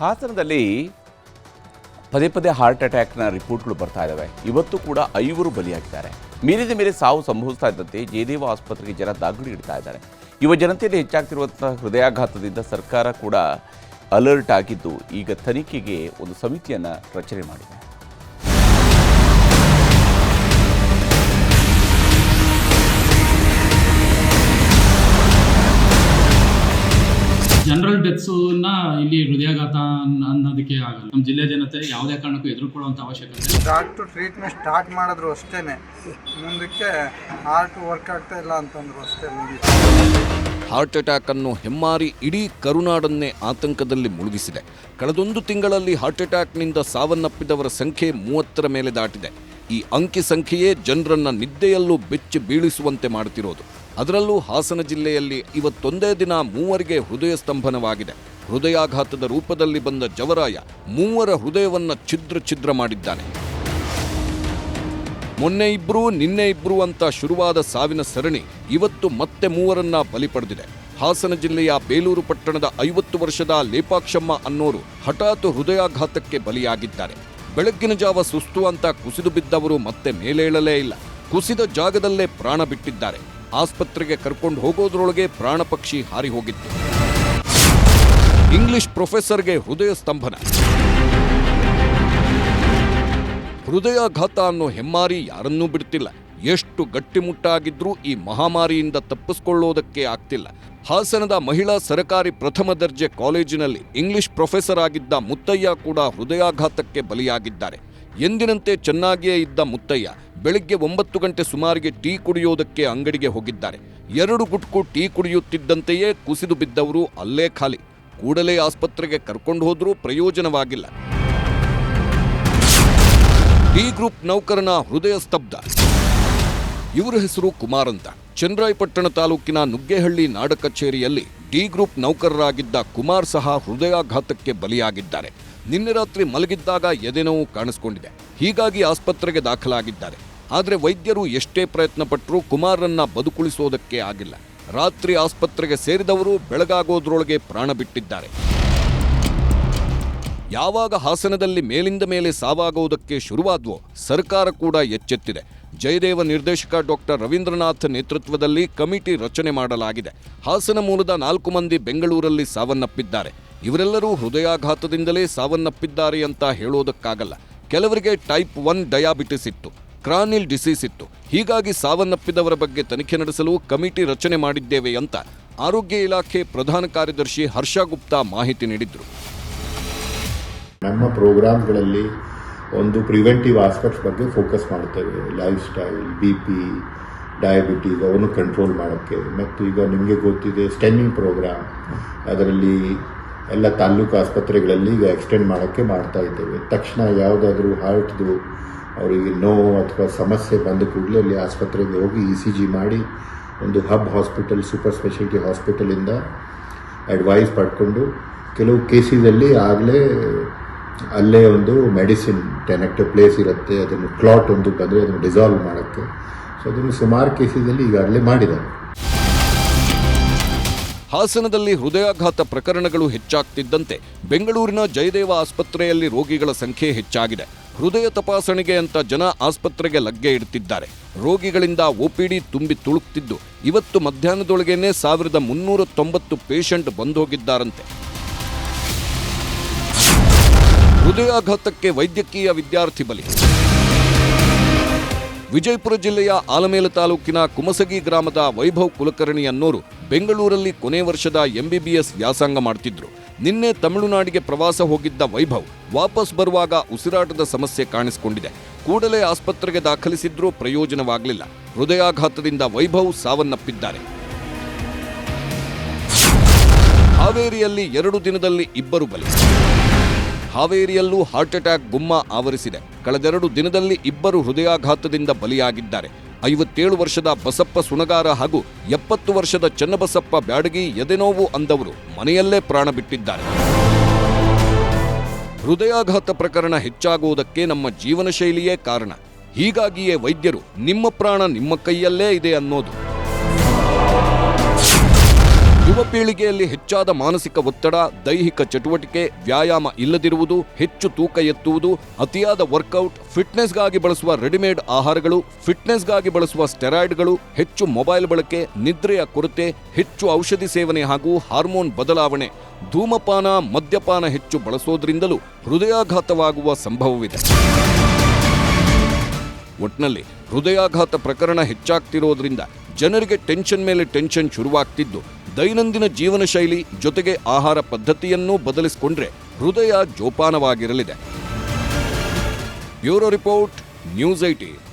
ಹಾಸನದಲ್ಲಿ ಪದೇ ಪದೇ ಹಾರ್ಟ್ ಅಟ್ಯಾಕ್ನ ರಿಪೋರ್ಟ್ಗಳು ಬರ್ತಾ ಇದ್ದಾವೆ ಇವತ್ತು ಕೂಡ ಐವರು ಬಲಿಯಾಗಿದ್ದಾರೆ. ಮೀರಿದ ಮೇಲೆ ಸಾವು ಸಂಭವಿಸ್ತಾ ಇದ್ದಂತೆ ಜಯದೇವ ಆಸ್ಪತ್ರೆಗೆ ಜನ ದಾಗುಡಿ ಇಡ್ತಾ ಇದ್ದಾರೆ. ಯುವ ಜನತೆಯಲ್ಲಿ ಹೆಚ್ಚಾಗ್ತಿರುವಂತಹ ಹೃದಯಾಘಾತದಿಂದ ಸರ್ಕಾರ ಕೂಡ ಅಲರ್ಟ್ ಆಗಿದ್ದು ಈಗ ತನಿಖೆಗೆ ಒಂದು ಸಮಿತಿಯನ್ನು ರಚನೆ ಮಾಡಿದೆ. ಇಲ್ಲಿ ಹೃದಯಾಘಾತ ಅನ್- ಅನ್ನೋದಕ್ಕೆ ಆಗಲ್ಲ. ನಮ್ಮ ಜಿಲ್ಲೆ ಜನತೆ ಯಾವುದೇ ಕಾರಣಕ್ಕೂ ಎದುರುಕೊಳ್ಳುವಂಥ ಅವಶ್ಯಕತೆ ಇಲ್ಲ. ಡಾಕ್ಟ್ರು ಟ್ರೀಟ್ಮೆಂಟ್ ಸ್ಟಾರ್ಟ್ ಮಾಡಿದ್ರು ಅಷ್ಟೇ ಮುಂದಕ್ಕೆ ಹಾರ್ಟ್ ವರ್ಕ್ ಆಗ್ತಾ ಇಲ್ಲ ಅಂತಂದ್ರು ಅಷ್ಟೇ ಹಾರ್ಟ್ ಅಟ್ಯಾಕ್ ಅನ್ನು ಹೆಮ್ಮಾರಿ ಇಡೀ ಕರುನಾಡನ್ನೇ ಆತಂಕದಲ್ಲಿ ಮುಳುಗಿಸಿದೆ. ಕಳೆದೊಂದು ತಿಂಗಳಲ್ಲಿ ಹಾರ್ಟ್ ಅಟ್ಯಾಕ್ನಿಂದ ಸಾವನ್ನಪ್ಪಿದವರ ಸಂಖ್ಯೆ ಮೂವತ್ತರ ಮೇಲೆ ದಾಟಿದೆ. ಈ ಅಂಕಿ ಸಂಖ್ಯೆಯೇ ಜನರನ್ನ ನಿದ್ದೆಯಲ್ಲೂ ಬೆಚ್ಚಿ ಬೀಳಿಸುವಂತೆ ಮಾಡುತ್ತಿರೋದು. ಅದರಲ್ಲೂ ಹಾಸನ ಜಿಲ್ಲೆಯಲ್ಲಿ ಇವತ್ತೊಂದೇ ದಿನ ಮೂವರಿಗೆ ಹೃದಯ ಸ್ತಂಭನವಾಗಿದೆ. ಹೃದಯಾಘಾತದ ರೂಪದಲ್ಲಿ ಬಂದ ಜವರಾಯ ಮೂವರ ಹೃದಯವನ್ನ ಛಿದ್ರ ಛಿದ್ರ ಮಾಡಿದ್ದಾನೆ. ಮೊನ್ನೆ ಇಬ್ರು, ನಿನ್ನೆ ಇಬ್ರು ಅಂತ ಶುರುವಾದ ಸಾವಿನ ಸರಣಿ ಇವತ್ತು ಮತ್ತೆ ಮೂವರನ್ನ ಬಲಿ ಪಡೆದಿದೆ. ಹಾಸನ ಜಿಲ್ಲೆಯ ಬೇಲೂರು ಪಟ್ಟಣದ ಐವತ್ತು ವರ್ಷದ ಲೇಪಾಕ್ಷಮ್ಮ ಅನ್ನೋರು ಹಠಾತ್ ಹೃದಯಾಘಾತಕ್ಕೆ ಬಲಿಯಾಗಿದ್ದಾರೆ. ಬೆಳಗ್ಗಿನ ಜಾವ ಸುಸ್ತು ಅಂತ ಕುಸಿದು ಬಿದ್ದವರು ಮತ್ತೆ ಮೇಲೇಳಲೇ ಇಲ್ಲ. ಕುಸಿದ ಜಾಗದಲ್ಲೇ ಪ್ರಾಣ ಬಿಟ್ಟಿದ್ದಾರೆ. ಆಸ್ಪತ್ರೆಗೆ ಕರ್ಕೊಂಡು ಹೋಗೋದ್ರೊಳಗೆ ಪ್ರಾಣ ಪಕ್ಷಿ ಹಾರಿ ಹೋಗಿತ್ತು. ಇಂಗ್ಲಿಷ್ ಪ್ರೊಫೆಸರ್ಗೆ ಹೃದಯ ಸ್ತಂಭನ. ಹೃದಯಾಘಾತ ಅನ್ನೋ ಹೆಮ್ಮಾರಿ ಯಾರನ್ನೂ ಬಿಡ್ತಿಲ್ಲ. ಎಷ್ಟು ಗಟ್ಟಿಮುಟ್ಟಾಗಿದ್ರೂ ಈ ಮಹಾಮಾರಿಯಿಂದ ತಪ್ಪಿಸ್ಕೊಳ್ಳೋದಕ್ಕೆ ಆಗ್ತಿಲ್ಲ. ಹಾಸನದ ಮಹಿಳಾ ಸರಕಾರಿ ಪ್ರಥಮ ದರ್ಜೆ ಕಾಲೇಜಿನಲ್ಲಿ ಇಂಗ್ಲಿಷ್ ಪ್ರೊಫೆಸರ್ ಆಗಿದ್ದ ಮುತ್ತಯ್ಯ ಕೂಡ ಹೃದಯಾಘಾತಕ್ಕೆ ಬಲಿಯಾಗಿದ್ದಾರೆ. ಎಂದಿನಂತೆ ಚೆನ್ನಾಗಿಯೇ ಇದ್ದ ಮುತ್ತಯ್ಯ ಬೆಳಿಗ್ಗೆ ಒಂಬತ್ತು ಗಂಟೆ ಸುಮಾರಿಗೆ ಟೀ ಕುಡಿಯೋದಕ್ಕೆ ಅಂಗಡಿಗೆ ಹೋಗಿದ್ದಾರೆ. ಎರಡು ಗುಟ್ಕು ಟೀ ಕುಡಿಯುತ್ತಿದ್ದಂತೆಯೇ ಕುಸಿದು ಬಿದ್ದವರು ಅಲ್ಲೇ ಖಾಲಿ. ಕೂಡಲೇ ಆಸ್ಪತ್ರೆಗೆ ಕರ್ಕೊಂಡು ಹೋದರೂ ಪ್ರಯೋಜನವಾಗಿಲ್ಲ. ಡಿ ಗ್ರೂಪ್ ನೌಕರನ ಹೃದಯ ಸ್ತಬ್ಧ. ಇವರ ಹೆಸರು ಕುಮಾರ್ ಅಂತ. ಚಂದ್ರಾಯಪಟ್ಟಣ ತಾಲೂಕಿನ ನುಗ್ಗೇಹಳ್ಳಿ ನಾಡ ಕಚೇರಿಯಲ್ಲಿ ಡಿ ಗ್ರೂಪ್ ನೌಕರರಾಗಿದ್ದ ಕುಮಾರ್ ಸಹ ಹೃದಯಾಘಾತಕ್ಕೆ ಬಲಿಯಾಗಿದ್ದಾರೆ. ನಿನ್ನೆ ರಾತ್ರಿ ಮಲಗಿದ್ದಾಗ ಎದೆನೋವು ಕಾಣಿಸಿಕೊಂಡಿದೆ. ಹೀಗಾಗಿ ಆಸ್ಪತ್ರೆಗೆ ದಾಖಲಾಗಿದ್ದಾರೆ. ಆದರೆ ವೈದ್ಯರು ಎಷ್ಟೇ ಪ್ರಯತ್ನ ಪಟ್ಟರೂ ಕುಮಾರನ್ನ ಬದುಕುಳಿಸೋದಕ್ಕೆ ಆಗಿಲ್ಲ. ರಾತ್ರಿ ಆಸ್ಪತ್ರೆಗೆ ಸೇರಿದವರು ಬೆಳಗಾಗೋದ್ರೊಳಗೆ ಪ್ರಾಣ ಬಿಟ್ಟಿದ್ದಾರೆ. ಯಾವಾಗ ಹಾಸನದಲ್ಲಿ ಮೇಲಿಂದ ಮೇಲೆ ಸಾವಾಗುವುದಕ್ಕೆ ಶುರುವಾದ್ವೋ ಸರ್ಕಾರ ಕೂಡ ಎಚ್ಚೆತ್ತಿದೆ. ಜಯದೇವ ನಿರ್ದೇಶಕ ಡಾಕ್ಟರ್ ರವೀಂದ್ರನಾಥ್ ನೇತೃತ್ವದಲ್ಲಿ ಕಮಿಟಿ ರಚನೆ ಮಾಡಲಾಗಿದೆ. ಹಾಸನ ಮೂಲದ ನಾಲ್ಕು ಮಂದಿ ಬೆಂಗಳೂರಲ್ಲಿ ಸಾವನ್ನಪ್ಪಿದ್ದಾರೆ. ಇವರೆಲ್ಲರೂ ಹೃದಯಾಘಾತದಿಂದಲೇ ಸಾವನ್ನಪ್ಪಿದ್ದಾರೆ ಅಂತ ಹೇಳೋದಕ್ಕಾಗಲ್ಲ. ಕೆಲವರಿಗೆ ಟೈಪ್ ಒನ್ ಡಯಾಬಿಟಿಸ್ ಇತ್ತು. ಕ್ರಾನಿಲ್ ಡಿಸೀಸ್ ಇತ್ತು. ಹೀಗಾಗಿ ಸಾವನ್ನಪ್ಪಿದವರ ಬಗ್ಗೆ ತನಿಖೆ ನಡೆಸಲು ಕಮಿಟಿ ರಚನೆ ಮಾಡಿದ್ದೇವೆ ಅಂತ ಆರೋಗ್ಯ ಇಲಾಖೆ ಪ್ರಧಾನ ಕಾರ್ಯದರ್ಶಿ ಹರ್ಷ ಗುಪ್ತಾ ಮಾಹಿತಿ ನೀಡಿದರು. ನಮ್ಮ ಪ್ರೋಗ್ರಾಮ್ಗಳಲ್ಲಿ ಒಂದು ಪ್ರಿವೆಂಟಿವ್ ಆಸ್ಪೆಕ್ಟ್ಸ್ ಬಗ್ಗೆ ಫೋಕಸ್ ಮಾಡ್ತೇವೆ life style, B P, diabetes ಅವನ್ನು ಕಂಟ್ರೋಲ್ ಮಾಡೋಕ್ಕೆ. ಮತ್ತು ಈಗ ನಿಮಗೆ ಗೊತ್ತಿದೆ ಸ್ಟೆನ್ನಿಂಗ್ ಪ್ರೋಗ್ರಾಮ್. ಅದರಲ್ಲಿ ಎಲ್ಲ ತಾಲ್ಲೂಕು ಆಸ್ಪತ್ರೆಗಳಲ್ಲಿ ಈಗ ಎಕ್ಸ್ಟೆಂಡ್ ಮಾಡೋಕ್ಕೆ ಮಾಡ್ತಾ ಇದ್ದೇವೆ. ತಕ್ಷಣ ಯಾವುದಾದ್ರೂ ಹಾರ್ಟ್ದು ಅವರಿಗೆ ನೋವು ಅಥವಾ ಸಮಸ್ಯೆ ಬಂದ ಕೂಡಲೇ ಅಲ್ಲಿ ಆಸ್ಪತ್ರೆಗೆ ಹೋಗಿ ಇ ಸಿ ಜಿ ಮಾಡಿ ಒಂದು ಹಬ್ ಹಾಸ್ಪಿಟಲ್, ಸೂಪರ್ ಸ್ಪೆಷಾಲಿಟಿ ಹಾಸ್ಪಿಟಲಿಂದ ಅಡ್ವೈಸ್ ಪಡ್ಕೊಂಡು ಕೆಲವು ಕೇಸಿನಲ್ಲಿ ಆಗಲೇ ಅಲ್ಲೇ ಒಂದು ಮೆಡಿಸಿನ್ ಟೆನ್ ಹೆಕ್ಟರ್ ಪ್ಲೇಸ್ ಇರುತ್ತೆ, ಅದನ್ನು ಕ್ಲಾಟ್ ಒಂದು ಬಂದರೆ ಅದನ್ನು ಡಿಸಾಲ್ವ್ ಮಾಡೋಕ್ಕೆ. ಸೊ ಅದನ್ನು ಸುಮಾರು ಕೇಸಿನಲ್ಲಿ ಈಗಾಗಲೇ ಮಾಡಿದ್ದಾರೆ. ಹಾಸನದಲ್ಲಿ ಹೃದಯಾಘಾತ ಪ್ರಕರಣಗಳು ಹೆಚ್ಚಾಗ್ತಿದ್ದಂತೆ ಬೆಂಗಳೂರಿನ ಜಯದೇವ ಆಸ್ಪತ್ರೆಯಲ್ಲಿ ರೋಗಿಗಳ ಸಂಖ್ಯೆ ಹೆಚ್ಚಾಗಿದೆ. ಹೃದಯ ತಪಾಸಣೆಗೆ ಅಂತ ಜನ ಆಸ್ಪತ್ರೆಗೆ ಲಗ್ಗೆ ಇಡ್ತಿದ್ದಾರೆ. ರೋಗಿಗಳಿಂದ ಒಪಿಡಿ ತುಂಬಿ ತುಳುಕ್ತಿದ್ದು. ಇವತ್ತು ಮಧ್ಯಾಹ್ನದೊಳಗೇನೆ ಸಾವಿರದ ಮುನ್ನೂರ ತೊಂಬತ್ತು ಪೇಷಂಟ್ ಬಂದೋಗಿದ್ದಾರಂತೆ. ಹೃದಯಾಘಾತಕ್ಕೆ ವೈದ್ಯಕೀಯ ವಿದ್ಯಾರ್ಥಿ ಬಲಿ. ವಿಜಯಪುರ ಜಿಲ್ಲೆಯ ಆಲಮೇಲ ತಾಲೂಕಿನ ಕುಮಸಗಿ ಗ್ರಾಮದ ವೈಭವ್ ಕುಲಕರ್ಣಿ ಅನ್ನೋರು ಬೆಂಗಳೂರಲ್ಲಿ ಕೊನೆ ವರ್ಷದ ಎಂಬಿಬಿಎಸ್ ವ್ಯಾಸಂಗ ಮಾಡ್ತಿದ್ರು. ನಿನ್ನೆ ತಮಿಳುನಾಡಿಗೆ ಪ್ರವಾಸ ಹೋಗಿದ್ದ ವೈಭವ್ ವಾಪಸ್ ಬರುವಾಗ ಉಸಿರಾಟದ ಸಮಸ್ಯೆ ಕಾಣಿಸಿಕೊಂಡಿದೆ. ಕೂಡಲೇ ಆಸ್ಪತ್ರೆಗೆ ದಾಖಲಿಸಿದ್ರೂ ಪ್ರಯೋಜನವಾಗಲಿಲ್ಲ. ಹೃದಯಾಘಾತದಿಂದ ವೈಭವ್ ಸಾವನ್ನಪ್ಪಿದ್ದಾರೆ. ಹಾವೇರಿಯಲ್ಲಿ ಎರಡು ದಿನದಲ್ಲಿ ಇಬ್ಬರು ಬಲಿ. ಹಾವೇರಿಯಲ್ಲೂ ಹಾರ್ಟ್ ಅಟ್ಯಾಕ್ ಗುಮ್ಮ ಆವರಿಸಿದೆ. ಕಳೆದೆರಡು ದಿನದಲ್ಲಿ ಇಬ್ಬರು ಹೃದಯಾಘಾತದಿಂದ ಬಲಿಯಾಗಿದ್ದಾರೆ. ಐವತ್ತೇಳು ವರ್ಷದ ಬಸಪ್ಪ ಸುಣಗಾರ ಹಾಗೂ ಎಪ್ಪತ್ತು ವರ್ಷದ ಚನ್ನಬಸಪ್ಪ ಬ್ಯಾಡಗಿ ಎದೆನೋವು ಅಂದವರು ಮನೆಯಲ್ಲೇ ಪ್ರಾಣ ಬಿಟ್ಟಿದ್ದಾರೆ. ಹೃದಯಾಘಾತ ಪ್ರಕರಣ ಹೆಚ್ಚಾಗುವುದಕ್ಕೆ ನಮ್ಮ ಜೀವನ ಶೈಲಿಯೇ ಕಾರಣ. ಹೀಗಾಗಿಯೇ ವೈದ್ಯರು ನಿಮ್ಮ ಪ್ರಾಣ ನಿಮ್ಮ ಕೈಯಲ್ಲೇ ಇದೆ ಅನ್ನೋದು. ಯುವ ಪೀಳಿಗೆಯಲ್ಲಿ ಹೆಚ್ಚಾದ ಮಾನಸಿಕ ಒತ್ತಡ, ದೈಹಿಕ ಚಟುವಟಿಕೆ, ವ್ಯಾಯಾಮ ಇಲ್ಲದಿರುವುದು, ಹೆಚ್ಚು ತೂಕ ಎತ್ತುವುದು, ಅತಿಯಾದ ವರ್ಕೌಟ್, ಫಿಟ್ನೆಸ್ಗಾಗಿ ಬಳಸುವ ರೆಡಿಮೇಡ್ ಆಹಾರಗಳು, ಫಿಟ್ನೆಸ್ಗಾಗಿ ಬಳಸುವ ಸ್ಟೆರಾಯ್ಡ್ಗಳು, ಹೆಚ್ಚು ಮೊಬೈಲ್ ಬಳಕೆ, ನಿದ್ರೆಯ ಕೊರತೆ, ಹೆಚ್ಚು ಔಷಧಿ ಸೇವನೆ ಹಾಗೂ ಹಾರ್ಮೋನ್ ಬದಲಾವಣೆ, ಧೂಮಪಾನ, ಮದ್ಯಪಾನ ಹೆಚ್ಚು ಬಳಸೋದ್ರಿಂದಲೂ ಹೃದಯಾಘಾತವಾಗುವ ಸಂಭವವಿದೆ. ಒಟ್ನಲ್ಲಿ ಹೃದಯಾಘಾತ ಪ್ರಕರಣ ಹೆಚ್ಚಾಗ್ತಿರೋದ್ರಿಂದ ಜನರಿಗೆ ಟೆನ್ಷನ್ ಮೇಲೆ ಟೆನ್ಷನ್ ಶುರುವಾಗ್ತಿದ್ದು. ದೈನಂದಿನ ಜೀವನ ಶೈಲಿ ಜೊತೆಗೆ ಆಹಾರ ಪದ್ಧತಿಯನ್ನೂ ಬದಲಿಸಿಕೊಂಡ್ರೆ ಹೃದಯ ಜೋಪಾನವಾಗಿರಲಿದೆ. Bureau report news IT.